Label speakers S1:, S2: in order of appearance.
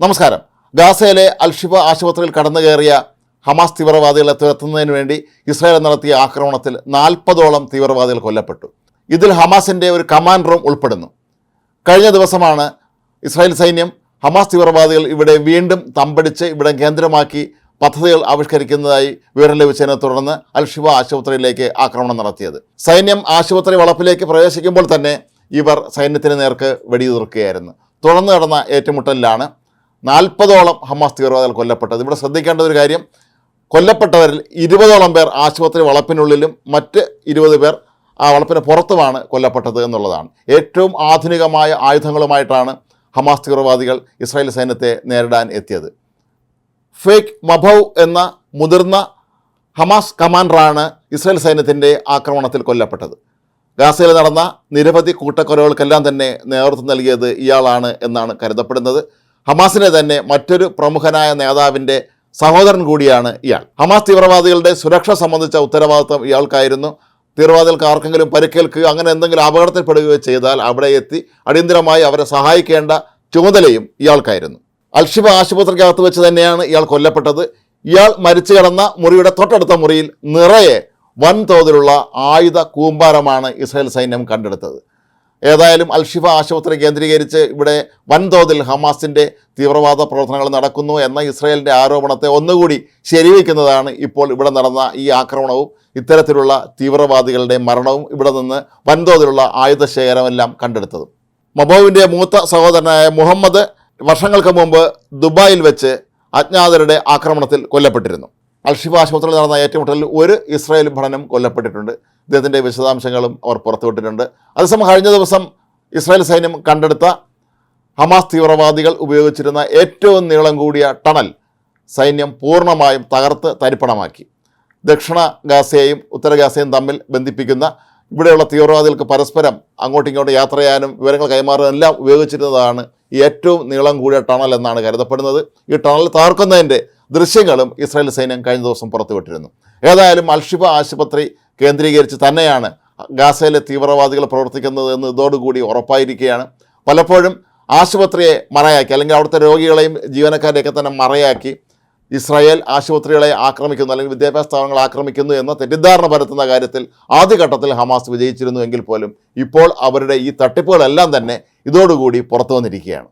S1: നമസ്കാരം. ഗാസയിലെ അൽഷിബ ആശുപത്രിയിൽ കടന്നു കയറിയ ഹമാസ് തീവ്രവാദികളെ തുരത്തുന്നതിന് വേണ്ടി ഇസ്രായേൽ നടത്തിയ ആക്രമണത്തിൽ നാൽപ്പതോളം തീവ്രവാദികൾ കൊല്ലപ്പെട്ടു. ഇതിൽ ഹമാസിന്റെ ഒരു കമാൻഡറും ഉൾപ്പെടുന്നു. കഴിഞ്ഞ ദിവസമാണ് ഇസ്രായേൽ സൈന്യം ഹമാസ് തീവ്രവാദികൾ ഇവിടെ വീണ്ടും തമ്പടിച്ച് ഇവിടെ കേന്ദ്രമാക്കി പദ്ധതികൾ ആവിഷ്കരിക്കുന്നതായി വിവരം ലഭിച്ചതിനെ തുടർന്ന് അൽഷിബ ആശുപത്രിയിലേക്ക് ആക്രമണം നടത്തിയത്. സൈന്യം ആശുപത്രി വളപ്പിലേക്ക് പ്രവേശിക്കുമ്പോൾ തന്നെ ഇവർ സൈന്യത്തിന് നേർക്ക് വെടിയുതിർക്കുകയായിരുന്നു. തുടർന്ന് നടന്ന ഏറ്റുമുട്ടലിലാണ് നാൽപ്പതോളം ഹമാസ് തീവ്രവാദികൾ കൊല്ലപ്പെട്ടത്. ഇവിടെ ശ്രദ്ധിക്കേണ്ട ഒരു കാര്യം കൊല്ലപ്പെട്ടവരിൽ ഇരുപതോളം പേർ ആശുപത്രി വളപ്പിനുള്ളിലും മറ്റ് ഇരുപത് പേർ ആ വളപ്പിന് പുറത്തുമാണ് കൊല്ലപ്പെട്ടത് എന്നുള്ളതാണ്. ഏറ്റവും ആധുനികമായ ആയുധങ്ങളുമായിട്ടാണ് ഹമാസ് തീവ്രവാദികൾ ഇസ്രായേൽ സൈന്യത്തെ നേരിടാൻ എത്തിയത്. ഫേക്ക് മഭവ് എന്ന മുതിർന്ന ഹമാസ് കമാൻഡറാണ് ഇസ്രായേൽ സൈന്യത്തിന്റെ ആക്രമണത്തിൽ കൊല്ലപ്പെട്ടത്. ഗാസയിൽ നടന്ന നിരവധി കൂട്ടക്കൊലകൾക്കെല്ലാം തന്നെ നേതൃത്വം നൽകിയത് ഇയാളാണ് എന്നാണ് കരുതപ്പെടുന്നത്. ഹമാസിനെ തന്നെ മറ്റൊരു പ്രമുഖനായ നേതാവിന്റെ സഹോദരൻ കൂടിയാണ് ഇയാൾ. ഹമാസ് തീവ്രവാദികളുടെ സുരക്ഷ സംബന്ധിച്ച ഉത്തരവാദിത്വം ഇയാൾക്കായിരുന്നു. തീവ്രവാദികൾക്ക് ആർക്കെങ്കിലും പരിക്കേൽക്കുക അങ്ങനെ എന്തെങ്കിലും അപകടത്തിൽപ്പെടുകയോ ചെയ്താൽ അവിടെ എത്തി അടിയന്തരമായി അവരെ സഹായിക്കേണ്ട ചുമതലയും ഇയാൾക്കായിരുന്നു. അൽഷിബ ആശുപത്രിക്കകത്ത് വെച്ച് തന്നെയാണ് ഇയാൾ കൊല്ലപ്പെട്ടത്. ഇയാൾ മരിച്ചു കിടന്ന മുറിയുടെ തൊട്ടടുത്ത മുറിയിൽ നിറയെ വൻതോതിലുള്ള ആയുധ കൂമ്പാരമാണ് ഇസ്രായേൽ സൈന്യം കണ്ടെടുത്തത്. ഏതായാലും അൽഷിഫ ആശുപത്രി കേന്ദ്രീകരിച്ച് ഇവിടെ വൻതോതിൽ ഹമാസിന്റെ തീവ്രവാദ പ്രവർത്തനങ്ങൾ നടക്കുന്നു എന്ന ഇസ്രായേലിന്റെ ആരോപണത്തെ ഒന്നുകൂടി ശരിവയ്ക്കുന്നതാണ് ഇപ്പോൾ ഇവിടെ നടന്ന ഈ ആക്രമണവും ഇത്തരത്തിലുള്ള തീവ്രവാദികളുടെ മരണവും ഇവിടെ നിന്ന് വൻതോതിലുള്ള ആയുധശേഖരമെല്ലാം കണ്ടെടുത്തതും. മബോവിന്റെ മൂത്ത സഹോദരനായ മുഹമ്മദ് വർഷങ്ങൾക്ക് മുമ്പ് ദുബായിൽ വെച്ച് അജ്ഞാതരുടെ ആക്രമണത്തിൽ കൊല്ലപ്പെട്ടിരുന്നു. അൽഷിഫ ആശുപത്രിയിൽ നടന്ന ഏറ്റുമുട്ടലിൽ ഒരു ഇസ്രായേൽ ഭടനും കൊല്ലപ്പെട്ടിട്ടുണ്ട്. ഇദ്ദേഹത്തിന്റെ വിശദാംശങ്ങളും അവർ പുറത്തുവിട്ടിട്ടുണ്ട് അതേസമയം കഴിഞ്ഞ ദിവസം ഇസ്രായേൽ സൈന്യം കണ്ടെടുത്ത ഹമാസ് തീവ്രവാദികൾ ഉപയോഗിച്ചിരുന്ന ഏറ്റവും നീളം കൂടിയ ടണൽ സൈന്യം പൂർണമായും തകർത്ത് തരിപ്പണമാക്കി. ദക്ഷിണ ഗാസയെയും ഉത്തര ഗാസയും തമ്മിൽ ബന്ധിപ്പിക്കുന്ന ഇവിടെയുള്ള തീവ്രവാദികൾക്ക് പരസ്പരം അങ്ങോട്ടും ഇങ്ങോട്ടും യാത്ര ചെയ്യാനും വിവരങ്ങൾ കൈമാറാനും എല്ലാം ഉപയോഗിച്ചിരുന്നതാണ് ഏറ്റവും നീളം കൂടിയ ടണൽ എന്നാണ് കരുതപ്പെടുന്നത്. ഈ ടണൽ തകർക്കുന്നതിന്റെ ദൃശ്യങ്ങളും ഇസ്രായേൽ സൈന്യം കഴിഞ്ഞ ദിവസം പുറത്തുവിട്ടിരുന്നു. ഏതായാലും അൽഷിഫ ആശുപത്രി കേന്ദ്രീകരിച്ച് തന്നെയാണ് ഗാസയിലെ തീവ്രവാദികൾ പ്രവർത്തിക്കുന്നത് എന്ന് ഇതോടുകൂടി ഉറപ്പായിരിക്കുകയാണ്. പലപ്പോഴും ആശുപത്രിയെ മറയാക്കി അല്ലെങ്കിൽ അവിടുത്തെ രോഗികളെയും ജീവനക്കാരെയൊക്കെ തന്നെ മറയാക്കി ഇസ്രായേൽ ആശുപത്രികളെ ആക്രമിക്കുന്നു അല്ലെങ്കിൽ വിദ്യാഭ്യാസ സ്ഥാപനങ്ങൾ ആക്രമിക്കുന്നു എന്ന തെറ്റിദ്ധാരണ പരത്തുന്ന കാര്യത്തിൽ ആദ്യഘട്ടത്തിൽ ഹമാസ് വിജയിച്ചിരുന്നു എങ്കിൽ പോലും ഇപ്പോൾ അവരുടെ ഈ തട്ടിപ്പുകളെല്ലാം തന്നെ ഇതോടുകൂടി പുറത്തു വന്നിരിക്കുകയാണ്